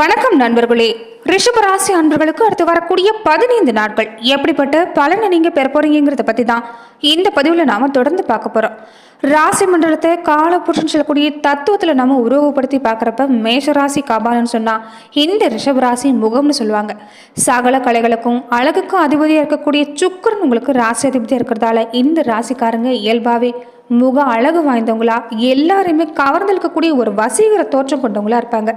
வணக்கம் நண்பர்களே. ரிஷபராசி அன்பர்களுக்கு அடுத்து வரக்கூடிய பதினைந்து நாட்கள். எப்படிப்பட்ட பலனை நீங்க பெற போறீங்கிறத பத்தி தான் இந்த பதிவுல நாம தொடர்ந்து பார்க்க போறோம். ராசி மண்டலத்தை காலப்புருஷன் சொல்லக்கூடிய தத்துவத்துல நம்ம உருவப்படுத்தி பார்க்குறப்ப மேஷராசி காபாலன்னு சொன்னா இந்த ரிஷபராசி முகம்னு சொல்லுவாங்க. சகல கலைகளுக்கும் அழகுக்கும் அதிபதியா இருக்கக்கூடிய சுக்கரன் உங்களுக்கு ராசி அதிபதியா இருக்கிறதால இந்த ராசிக்காரங்க இயல்பாவே முக அழகு வாய்ந்தவங்களா எல்லாரையுமே கவர்ந்தெழுக்கக்கூடிய ஒரு வசீகர தோற்றம் கொண்டவங்களா இருப்பாங்க.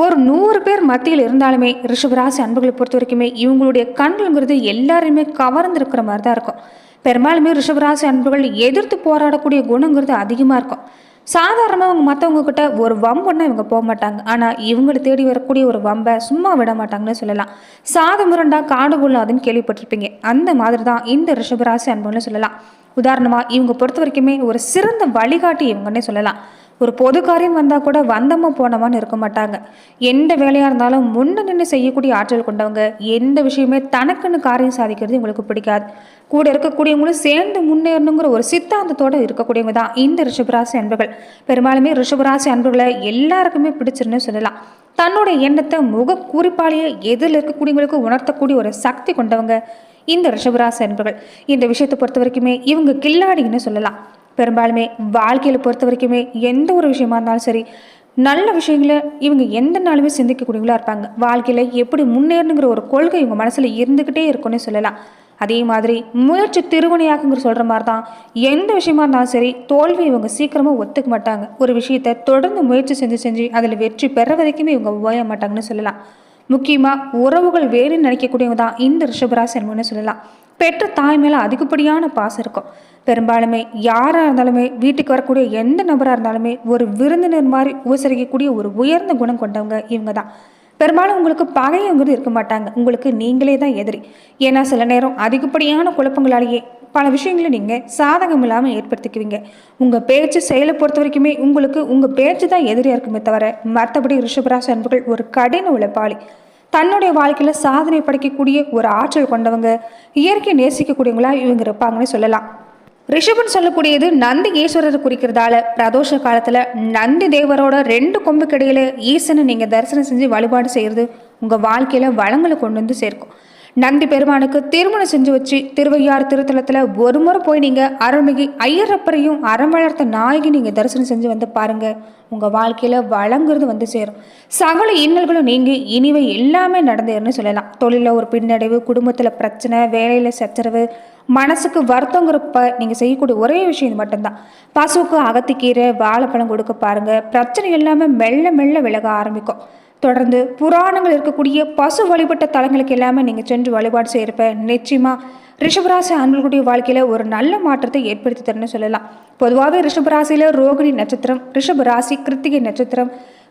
ஒரு நூறு பேர் மத்தியில் இருந்தாலுமே ரிஷபராசி அன்புகளை பொறுத்த வரைக்குமே இவங்களுடைய கண்களுங்கிறது எல்லாருமே கவர்ந்துருக்கிற மாதிரி தான் இருக்கும். பெரும்பாலுமே ரிஷபராசி அன்புகள் எதிர்த்து போராடக்கூடிய குணங்கிறது அதிகமாக இருக்கும். சாதாரணமாக அவங்க மற்றவங்க கிட்ட ஒரு வம்புன்னா இவங்க போக மாட்டாங்க. ஆனால் இவங்களை தேடி வரக்கூடிய ஒரு வம்பை சும்மா விட மாட்டாங்கன்னு சொல்லலாம். சாதம் முரண்டா காடு கொள்ளாதுன்னு கேள்விப்பட்டிருப்பீங்க. அந்த மாதிரி தான் இந்த ரிஷபராசி அன்புன்னு சொல்லலாம். உதாரணமாக இவங்க பொறுத்த வரைக்குமே ஒரு சிறந்த வழிகாட்டி இவங்கன்னே சொல்லலாம். ஒரு பொது காரியம் வந்தால் கூட வந்தம்மா போனமான்னு இருக்க மாட்டாங்க. எந்த வேலையாக இருந்தாலும் முன்ன நின்று செய்யக்கூடிய ஆற்றல் கொண்டவங்க. எந்த விஷயமே தனக்குன்னு காரியம் சாதிக்கிறது இவங்களுக்கு பிடிக்காது. கூட இருக்கக்கூடியவங்களும் சேர்ந்து முன்னேறணுங்கிற ஒரு சித்தாந்தத்தோடு இருக்கக்கூடியவங்க தான் இந்த ரிஷபராசி அன்புகள் பெரும்பாலுமே ரிஷபராசி அன்புகளை எல்லாருக்குமே பிடிச்சிருன்னு சொல்லலாம். தன்னுடைய எண்ணத்தை முக குறிப்பாலேயே எதில் இருக்கக்கூடியவங்களுக்கு உணர்த்தக்கூடிய ஒரு சக்தி கொண்டவங்க இந்த ரிஷபராசி அன்புகள் இந்த விஷயத்தை பொறுத்த வரைக்குமே இவங்க கில்லாடின்னு சொல்லலாம். பெரும்பாலுமே வாழ்க்கையில் பொறுத்த வரைக்குமே எந்த ஒரு விஷயமா இருந்தாலும் சரி நல்ல விஷயங்களை இவங்க எந்த நாளுமே சிந்திக்கக்கூடியவங்களா இருப்பாங்க. வாழ்க்கையில் எப்படி முன்னேறணுங்கிற ஒரு கொள்கை இவங்க மனசில் இருந்துக்கிட்டே இருக்கும்னு சொல்லலாம். அதே மாதிரி முயற்சி திருவினையாக்குங்கிற சொல்கிற மாதிரி தான் எந்த விஷயமா இருந்தாலும் சரி தோல்வி இவங்க சீக்கிரமாக ஒத்துக்க மாட்டாங்க. ஒரு விஷயத்தை தொடர்ந்து முயற்சி செஞ்சு செஞ்சு அதில் வெற்றி பெற வரைக்குமே இவங்க ஓய மாட்டாங்கன்னு சொல்லலாம். முக்கியமாக உறவுகள் வேணும்னு நினைக்கக்கூடியவங்க தான் இந்த ரிஷபராசி என்பதுன்னு சொல்லலாம். பெற்ற தாய் மேலே அதிகப்படியான பாசம் இருக்கும். பெரும்பாலுமே யாராக இருந்தாலுமே வீட்டுக்கு வரக்கூடிய எந்த நபராக இருந்தாலுமே ஒரு விருந்தினர் மாதிரி உபசரிக்கக்கூடிய ஒரு உயர்ந்த குணம் கொண்டவங்க இவங்க தான் பெரும்பாலும் உங்களுக்கு பகையவங்கிறது இருக்க மாட்டாங்க. உங்களுக்கு நீங்களே தான் எதிரி. ஏன்னா சில நேரம் அதிகப்படியான குழப்பங்களாலேயே பல விஷயங்களை நீங்கள் சாதகம் இல்லாமல் ஏற்படுத்திக்குவீங்க. உங்கள் பேச்சு செயலை பொறுத்த வரைக்குமே உங்களுக்கு உங்கள் பேச்சு தான் எதிரியாக இருக்குமே தவிர மற்றபடி ரிஷபராசி அன்புகள் ஒரு கடின உழைப்பாளி. தன்னுடைய வாழ்க்கையில் சாதனை படைக்கக்கூடிய ஒரு ஆற்றல் கொண்டவங்க இயற்கை நேசிக்கக்கூடியவங்களா இவங்க இருப்பாங்கன்னு சொல்லலாம். ரிஷபன் சொல்லக்கூடியது நந்தி ஈஸ்வரர் குறிக்கிறதால பிரதோஷ காலத்தில் நந்தி தேவரோட ரெண்டு கொம்புக்கு இடையில ஈசனை நீங்கள் தரிசனம் செஞ்சு வழிபாடு செய்கிறது உங்கள் வாழ்க்கையில் வளங்களை கொண்டு வந்து சேர்க்கும். நந்தி பெருமானுக்கு திருமணம் செஞ்சு வச்சு திருவையார் திருத்தலத்தில் ஒரு முறை போய் நீங்கள் அருள்மிகு ஐயரப்பரையும் அறம் வளர்த்த நாயகி நீங்கள் தரிசனம் செஞ்சு வந்து பாருங்கள் உங்கள் வாழ்க்கையில் வளங்கிறது வந்து சேரும். சகல இன்னல்களும் நீங்கள் இனிவை எல்லாமே நடந்தேருன்னு சொல்லலாம். தொழிலில் ஒரு பின்னடைவு குடும்பத்தில் பிரச்சனை வேலையில் சச்சரவு மனசுக்கு வருத்தங்கிறப்ப நீங்கள் செய்யக்கூடிய ஒரே விஷயம் இது மட்டும்தான். பசுவுக்கு அகத்திக்கீரை வாழைப்பழம் கொடுக்க பாருங்கள் பிரச்சனை எல்லாமே மெல்ல மெல்ல விலக ஆரம்பிக்கும். தொடர்ந்து புராணங்கள் இருக்கக்கூடிய பசு வழிபட்ட தலங்களுக்கு எல்லாமே நீங்கள் சென்று வழிபாடு செய்கிறப்ப நிச்சயமாக ரிஷபராசி அன்பர்களுடைய வாழ்க்கையில் ஒரு நல்ல மாற்றத்தை ஏற்படுத்தி தரணும்னு சொல்லலாம். பொதுவாகவே ரிஷபராசியில் ரோகிணி நட்சத்திரம் ரிஷபராசி கிருத்திகை நட்சத்திரம்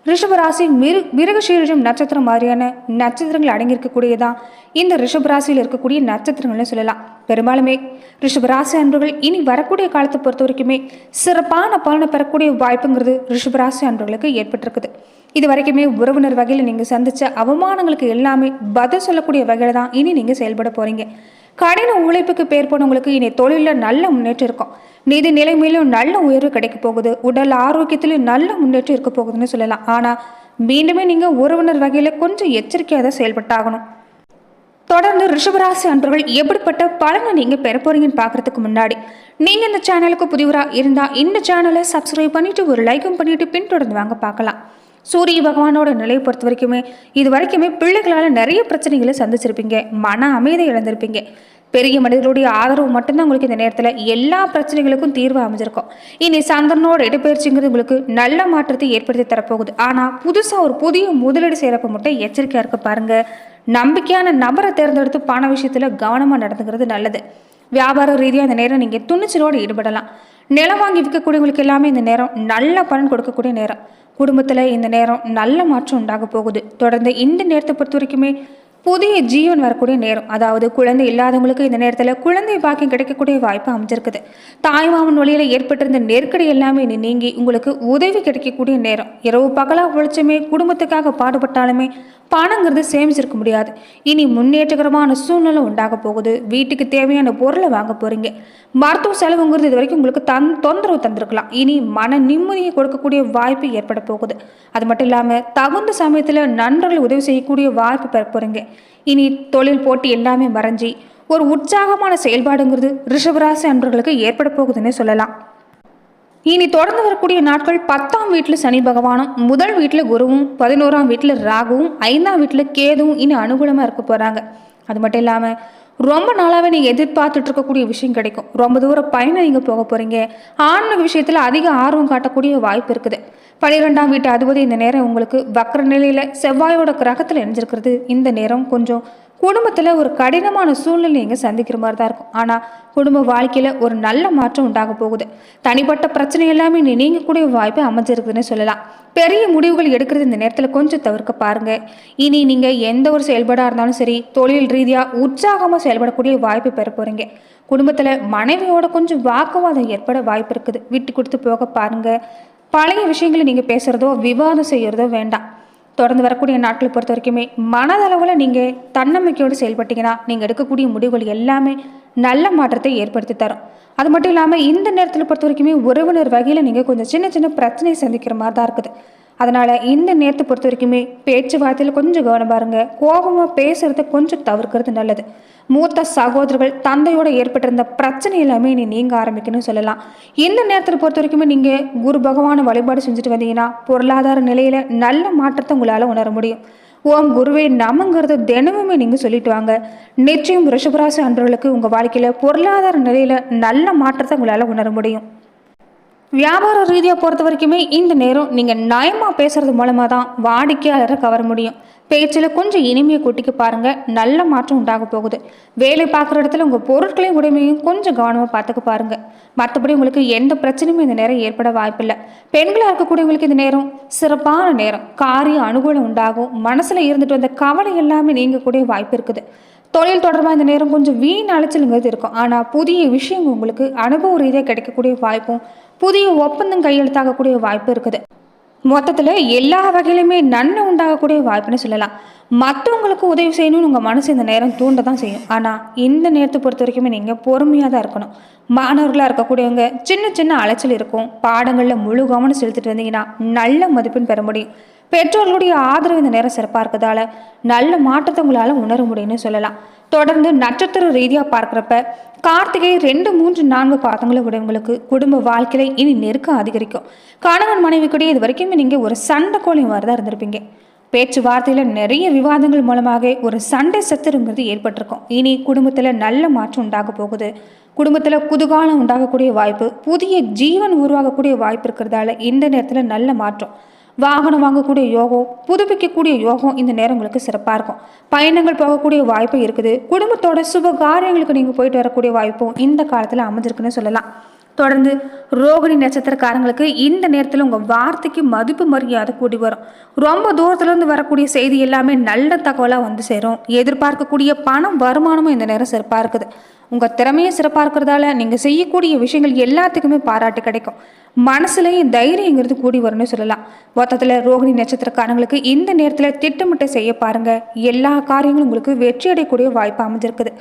ரிஷபராசி மிரு மிருகசீரிஷம் நட்சத்திரம் மாதிரியான நட்சத்திரங்கள் அடங்கியிருக்கக்கூடியதான் இந்த ரிஷபராசியில் இருக்கக்கூடிய நட்சத்திரங்கள்னு சொல்லலாம். பெரும்பாலுமே ரிஷபராசி அன்பர்கள் இனி வரக்கூடிய காலத்தை பொறுத்த வரைக்குமே சிறப்பான பலனை பெறக்கூடிய வாய்ப்புங்கிறது ரிஷபராசி அன்பர்களுக்கு ஏற்பட்டிருக்குது. இது வரைக்குமே உறவினர் வகையில் நீங்கள் சந்தித்த அவமானங்களுக்கு எல்லாமே பதில் சொல்லக்கூடிய வகையில் தான் இனி நீங்கள் செயல்பட போகிறீங்க கடின உழைப்புக்கு பேர் போனவங்களுக்கு இனி தொழிலில் நல்ல முன்னேற்றம் இருக்கும். நிதி நிலைமையிலும் நல்ல உயர்வு கிடைக்க போகுது. உடல் ஆரோக்கியத்திலும் நல்ல முன்னேற்றம் இருக்க போகுதுன்னு சொல்லலாம். ஆனால் மீண்டுமே நீங்கள் உறவினர் வகையில் கொஞ்சம் எச்சரிக்கையாக தான் செயல்பட்டாகணும். தொடர்ந்து ரிஷபராசி அன்பர்கள் எப்படிப்பட்ட பலனை நீங்கள் பெற போறீங்கன்னு பார்க்கறதுக்கு முன்னாடி நீங்கள் இந்த சேனலுக்கு புதிவராக இருந்தால் இந்த சேனலை சப்ஸ்கிரைப் பண்ணிட்டு ஒரு லைக்கும் பண்ணிட்டு பின்தொடர்ந்து வாங்க பார்க்கலாம். சூரிய பகவானோட நிலையை பொறுத்த வரைக்குமே இது வரைக்குமே பிள்ளைகளால் நிறைய பிரச்சனைகளை சந்திச்சிருப்பீங்க மன அமைதி இழந்திருப்பீங்க. பெரிய மனிதர்களுடைய ஆதரவு மட்டும்தான் உங்களுக்கு இந்த நேரத்தில் எல்லா பிரச்சனைகளுக்கும் தீர்வு அமைஞ்சிருக்கும். இனி சந்திரனோட இடப்பெயர்ச்சிங்கிறது உங்களுக்கு நல்ல மாற்றத்தை ஏற்படுத்தி தரப்போகுது. ஆனால் புதுசாக ஒரு புதிய முதலீடு செய்கிறப்ப மட்டும் எச்சரிக்கையாக இருக்க பாருங்க. நம்பிக்கையான நபரை தேர்ந்தெடுத்து பண விஷயத்தில் கவனமாக நடந்துக்கிறது நல்லது. வியாபார ரீதியாக இந்த நேரம் நீங்கள் துணிச்சலோடு ஈடுபடலாம். நிலம் வாங்கி விற்கக்கூடியவங்களுக்கு எல்லாமே இந்த நேரம் நல்ல பலன் கொடுக்கக்கூடிய நேரம். குடும்பத்தில் இந்த நேரம் நல்ல மாற்றம் உண்டாக போகுது. தொடர்ந்து இந்த நேரத்தை பொறுத்த வரைக்குமே புதிய ஜீவன் வரக்கூடிய நேரம். அதாவது குழந்தை இல்லாதவங்களுக்கு இந்த நேரத்தில் குழந்தை பாக்கியம் கிடைக்கக்கூடிய வாய்ப்பு அமைஞ்சிருக்குது. தாய்மாமன் வழியில் ஏற்பட்டிருந்த நெருக்கடி எல்லாமே நீங்கி உங்களுக்கு உதவி கிடைக்கக்கூடிய நேரம். இரவு பகலாக உழைச்சுமே குடும்பத்துக்காக பாடுபட்டாலுமே பணங்கிறது சேமிச்சிருக்க முடியாது. இனி முன்னேற்றகரமான சூழ்நிலை உண்டாக போகுது. வீட்டுக்கு தேவையான பொருளை வாங்க போகிறீங்க மருத்துவ செலவுங்கிறது இது வரைக்கும் உங்களுக்கு தன் தொந்தரவு தந்திருக்கலாம். இனி மன நிம்மதியை கொடுக்கக்கூடிய வாய்ப்பு ஏற்பட போகுது. அது மட்டும் இல்லாமல் தகுந்த சமயத்தில் நண்பர்கள் உதவி செய்யக்கூடிய வாய்ப்பு பெற போகிறீங்க இனி தொழில் போட்டி எல்லாமே மறைஞ்சி ஒரு உற்சாகமான செயல்பாடுங்கிறது ரிஷபராசி அன்பர்களுக்கு ஏற்பட போகுதுன்னே சொல்லலாம். இனி தொடர்ந்து வரக்கூடிய நாட்கள் பத்தாம் வீட்டில் சனி பகவானும் முதல் வீட்டில் குருவும் பதினோராம் வீட்டில் ராகுவும் ஐந்தாம் வீட்டில் கேதுவும் இனி அனுகூலமாக இருக்க போகிறாங்க அது மட்டும் இல்லாமல் ரொம்ப நாளாகவே நீங்கள் எதிர்பார்த்துட்டு இருக்கக்கூடிய விஷயம் கிடைக்கும். ரொம்ப தூரம் பயணம் நீங்கள் போக போகிறீங்க ஆன்மீக விஷயத்தில் அதிக ஆர்வம் காட்டக்கூடிய வாய்ப்பு இருக்குது. பனிரெண்டாம் வீட்டு அதிபதி இந்த நேரம் உங்களுக்கு வக்கர நிலையில் செவ்வாயோட கிரகத்தில் இணைஞ்சிருக்கிறது. இந்த நேரம் கொஞ்சம் குடும்பத்தில் ஒரு கடினமான சூழ்நிலை நீங்கள் சந்திக்கிற மாதிரி தான் இருக்கும். ஆனால் குடும்ப வாழ்க்கையில் ஒரு நல்ல மாற்றம் உண்டாக போகுது. தனிப்பட்ட பிரச்சனை எல்லாமே நீ நீங்கக்கூடிய வாய்ப்பு அமைஞ்சிருக்குதுன்னு சொல்லலாம். பெரிய முடிவுகள் எடுக்கிறது இந்த நேரத்தில் கொஞ்சம் தவிர்க்க பாருங்க. இனி நீங்கள் எந்த ஒரு செயல்பாடாக இருந்தாலும் சரி தொழில் ரீதியாக உற்சாகமாக செயல்படக்கூடிய வாய்ப்பு பெற போகிறீங்க குடும்பத்தில் மனைவியோட கொஞ்சம் வாக்குவாதம் ஏற்பட வாய்ப்பு இருக்குது. விட்டு கொடுத்து போக பாருங்கள் பழைய விஷயங்களை நீங்கள் பேசுகிறதோ விவாதம் செய்கிறதோ வேண்டாம். தொடர்ந்து வரக்கூடிய நாட்களை பொறுத்த வரைக்குமே மனதளவில் நீங்கள் தன்னம்பிக்கையோடு செயல்பட்டீங்கன்னா நீங்கள் எடுக்கக்கூடிய முடிவுகள் எல்லாமே நல்ல மாற்றத்தை ஏற்படுத்தி தரும். அது மட்டும் இல்லாமல் இந்த நேரத்தில் பொறுத்த வரைக்குமே உறவினர் வகையில் நீங்கள் கொஞ்சம் சின்ன சின்ன பிரச்சனையை சந்திக்கிற மாதிரி தான் இருக்குது. அதனால் இந்த நேரத்தை பொறுத்த வரைக்குமே பேச்சுவார்த்தையில் கொஞ்சம் கவனம் பாருங்க. கோபமாக பேசுகிறத கொஞ்சம் தவிர்க்கிறது நல்லது. மூத்த சகோதரர்கள் தந்தையோடு ஏற்பட்டிருந்த பிரச்சனை எல்லாமே நீ நீங்க ஆரம்பிக்கணும்னு சொல்லலாம். இந்த நேரத்தில் பொறுத்த வரைக்குமே நீங்கள் குரு பகவான வழிபாடு செஞ்சுட்டு வந்தீங்கன்னா பொருளாதார நிலையில் நல்ல மாற்றத்தை உங்களால் உணர முடியும். ஓம் குருவே நமங்கிறது தினமுமே நீங்கள் சொல்லிட்டு வாங்க. நிச்சயம் ரிஷபராசி அன்பர்களுக்கு உங்கள் வாழ்க்கையில் பொருளாதார நிலையில் நல்ல மாற்றத்தை உங்களால் உணர முடியும். வியாபார ரீதியாக பொறுத்த வரைக்குமே இந்த நேரம் நீங்கள் நயமாக பேசுறது மூலமாக தான் வாடிக்கையாளரை கவர முடியும். பேச்சில் கொஞ்சம் இனிமையை கூட்டிக்க பாருங்கள் நல்ல மாற்றம் உண்டாக போகுது. வேலை பார்க்குற இடத்துல உங்கள் பொருட்களையும் உடைமையும் கொஞ்சம் கவனமாக பார்த்துக்க பாருங்கள் மற்றபடி உங்களுக்கு எந்த பிரச்சனையும் இந்த நேரம் ஏற்பட வாய்ப்பில்லை. பெண்களாக இருக்கக்கூடியவங்களுக்கு இந்த நேரம் சிறப்பான நேரம். காரிய அனுகூலம் உண்டாகும். மனசில் இருந்துட்டு வந்த கவலை எல்லாமே நீங்கக்கூடிய வாய்ப்பு இருக்குது. தொழில் தொடர்பாக இந்த நேரம் கொஞ்சம் வீண் அலைச்சலுங்கிறது இருக்கும். ஆனால் புதிய விஷயங்கள் உங்களுக்கு அனுபவ ரீதியாக கிடைக்கக்கூடிய வாய்ப்பும் புதிய ஒப்பந்தம் கையெழுத்தாகக்கூடிய வாய்ப்பு இருக்குது. மொத்தத்தில் எல்லா வகையிலுமே நன்மை உண்டாகக்கூடிய வாய்ப்புன்னு சொல்லலாம். மற்றவங்களுக்கு உதவி செய்யணும்னு உங்கள் மனசு இந்த நேரம் தூண்ட தான் செய்யும். ஆனால் இந்த நேரத்தை பொறுத்த வரைக்குமே நீங்கள் பொறுமையாக தான் இருக்கணும். மாணவர்களாக இருக்கக்கூடியவங்க சின்ன சின்ன அலைச்சல் இருக்கும். பாடங்களில் முழு கவனம் செலுத்திட்டு வந்தீங்கன்னா நல்ல மதிப்பெண் பெற முடியும். பெற்றோர்களுடைய ஆதரவு இந்த நேரம் சிறப்பாக இருக்கிறதால நல்ல மாற்றத்தை உங்களால் உணர முடியும்னு சொல்லலாம். தொடர்ந்து நட்சத்திர ரீதியாக பார்க்குறப்ப கார்த்திகை ரெண்டு மூன்று நான்கு பாதங்களை உடையவங்களுக்கு குடும்ப வாழ்க்கையில இனி நெருக்கம் அதிகரிக்கும். கணவன் மனைவி கூட இது வரைக்கும் நீங்கள் ஒரு சண்டை கோழி மாதிரி தான் இருந்திருப்பீங்க. பேச்சுவார்த்தையில் நிறைய விவாதங்கள் மூலமாக ஒரு சண்டை சத்துருங்கிறது ஏற்பட்டிருக்கும். இனி குடும்பத்தில் நல்ல மாற்றம் உண்டாக போகுது. குடும்பத்தில் குதூகாலம் உண்டாகக்கூடிய வாய்ப்பு புதிய ஜீவன் உருவாகக்கூடிய வாய்ப்பு இருக்கிறதால இந்த நேரத்தில் நல்ல மாற்றம். வாகனம் வாங்கக்கூடிய யோகம் புதுப்பிக்கக்கூடிய யோகம் இந்த நேரம் உங்களுக்கு சிறப்பாக இருக்கும். பயணங்கள் போகக்கூடிய வாய்ப்பு இருக்குது. குடும்பத்தோட சுப காரியங்களுக்கு நீங்கள் போயிட்டு வரக்கூடிய வாய்ப்பும் இந்த காலத்தில் அமைஞ்சிருக்குன்னு சொல்லலாம். தொடர்ந்து ரோகிணி நட்சத்திரக்காரங்களுக்கு இந்த நேரத்தில் உங்கள் வார்த்தைக்கு மதிப்பு மரியாதை கூடி வரும். ரொம்ப தூரத்துலேருந்து வரக்கூடிய செய்தி எல்லாமே நல்ல தகவலாக வந்து சேரும். எதிர்பார்க்கக்கூடிய பணம் வருமானமும் இந்த நேரம் சிறப்பாக இருக்குது. உங்கள் திறமையை சிறப்பாக இருக்கிறதால நீங்கள் செய்யக்கூடிய விஷயங்கள் எல்லாத்துக்குமே பாராட்டு கிடைக்கும். மனசுலையும் தைரியங்கிறது கூடி வரும்னு சொல்லலாம். மொத்தத்தில் ரோகிணி நட்சத்திரக்காரங்களுக்கு இந்த நேரத்தில் திட்டமிட்டு செய்ய பாருங்கள் எல்லா காரியங்களும் உங்களுக்கு வெற்றி அடையக்கூடிய வாய்ப்பு அமைஞ்சிருக்குது.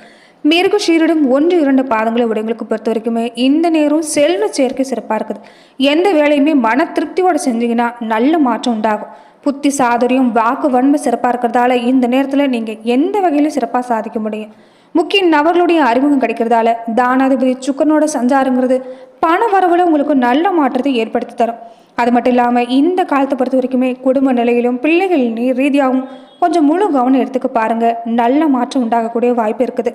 மிருக ஷீரிடம் ஒன்று இரண்டு பாதங்களை உடையவங்களுக்கு பொறுத்த வரைக்குமே இந்த நேரம் செல்வ சேர்க்கை சிறப்பாக இருக்குது. எந்த வேலையுமே மன திருப்தியோடு செஞ்சீங்கன்னா நல்ல மாற்றம் உண்டாகும். புத்தி சாதுரியம் வாக்கு வன்மை சிறப்பாக இருக்கிறதால இந்த நேரத்தில் நீங்கள் எந்த வகையிலும் சிறப்பாக சாதிக்க முடியும். முக்கிய நபர்களுடைய அறிமுகம் கிடைக்கிறதால தானாதிபதி சுக்கரனோட சஞ்சாரங்கிறது பண வரவுல உங்களுக்கு நல்ல மாற்றத்தை ஏற்படுத்தி தரும். அது மட்டும் இல்லாமல் இந்த காலத்தை பொறுத்த வரைக்குமே குடும்ப நிலையிலும் பிள்ளைகள் ரீதியாகவும் கொஞ்சம் முழு கவனம் எடுத்துக்க பாருங்கள் நல்ல மாற்றம் உண்டாகக்கூடிய வாய்ப்பு இருக்குது.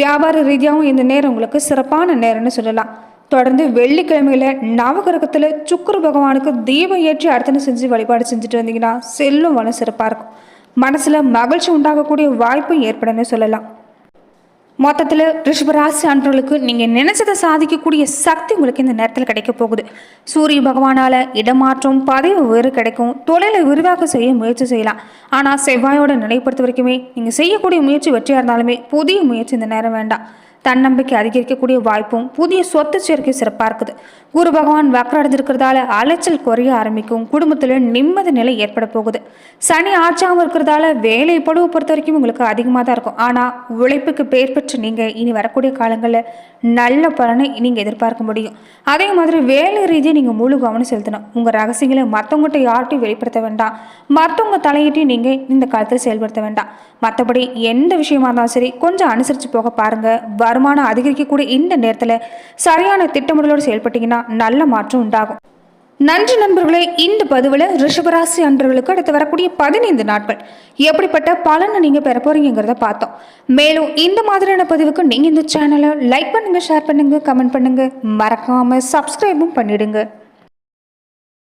வியாபார ரீதியாகவும் இந்த நேரம் உங்களுக்கு சிறப்பான நேரம்னு சொல்லலாம். தொடர்ந்து வெள்ளிக்கிழமையில நவகிரகத்தில் சுக்கிர பகவானுக்கு தீபம் ஏற்றி அர்த்தனை செஞ்சு வழிபாடு செஞ்சுட்டு வந்தீங்கன்னா செல்லும் வளம் சிறப்பாக இருக்கும். மனசில் மகிழ்ச்சி உண்டாகக்கூடிய வாய்ப்பும் ஏற்படன்னு சொல்லலாம். மொத்தத்தில் ரிஷபராசி அன்றர்களுக்கு நீங்கள் நினைச்சதை சாதிக்கக்கூடிய சக்தி உங்களுக்கு இந்த நேரத்தில் கிடைக்க போகுது. சூரிய பகவானால் இடமாற்றம் பதவி உயர்வு கிடைக்கும். தொழிலை விரிவாக செய்ய முயற்சி செய்யலாம். ஆனால் செவ்வாயோட நிலைப்படுத்த பொறுத்த வரைக்குமே நீங்கள் செய்யக்கூடிய முயற்சி வெற்றியாக இருந்தாலுமே புதிய முயற்சி இந்த நேரம் வேண்டாம். தன்னம்பிக்கை அதிகரிக்கக்கூடிய வாய்ப்பும் புதிய சொத்து சேர்க்கை சிறப்பாக இருக்குது குரு பகவான் வக்கரடைஞ்சிருக்கிறதால அலைச்சல் குறைய ஆரம்பிக்கும். குடும்பத்தில் நிம்மதி நிலை ஏற்பட போகுது. சனி ஆட்சியாகவும் இருக்கிறதால வேலை பொழுவு பொறுத்த வரைக்கும் உங்களுக்கு அதிகமாக தான் இருக்கும். ஆனால் உழைப்புக்கு பேர் பெற்று நீங்கள் இனி வரக்கூடிய காலங்களில் நல்ல பலனை நீங்கள் எதிர்பார்க்க முடியும். அதே மாதிரி வேலை ரீதியாக நீங்கள் முழு கவனம் செலுத்தணும். உங்கள் ரகசியங்களை மற்றவங்ககிட்ட யார்ட்டையும் வெளிப்படுத்த வேண்டாம். மற்றவங்க தலையிட்டையும் நீங்கள் இந்த காலத்தில் செயல்படுத்த வேண்டாம். மற்றபடி எந்த விஷயமா இருந்தாலும் சரி கொஞ்சம் அனுசரித்து போக பாருங்கள் வருமானம் அதிகரிக்கக்கூடிய இந்த நேரத்தில் சரியான திட்டமிடலோடு செயல்பட்டீங்கன்னா நல்ல மாற்றம் உண்டாகும். நன்றி நண்பர்களே இந்த பதிவில் ரிஷபராசி அன்பர்களுக்கு அடுத்து வரக்கூடிய பதினைந்து நாட்கள் எப்படிப்பட்ட பலனை நீங்கள் பெற போறீங்கிறத பார்த்தோம். மேலும் இந்த மாதிரியான பதிவுக்கு நீங்கள் இந்த சேனலை லைக் பண்ணுங்கள் ஷேர் பண்ணுங்கள் கமெண்ட் பண்ணுங்கள் மறக்காமல் சப்ஸ்கிரைபும் பண்ணிடுங்க.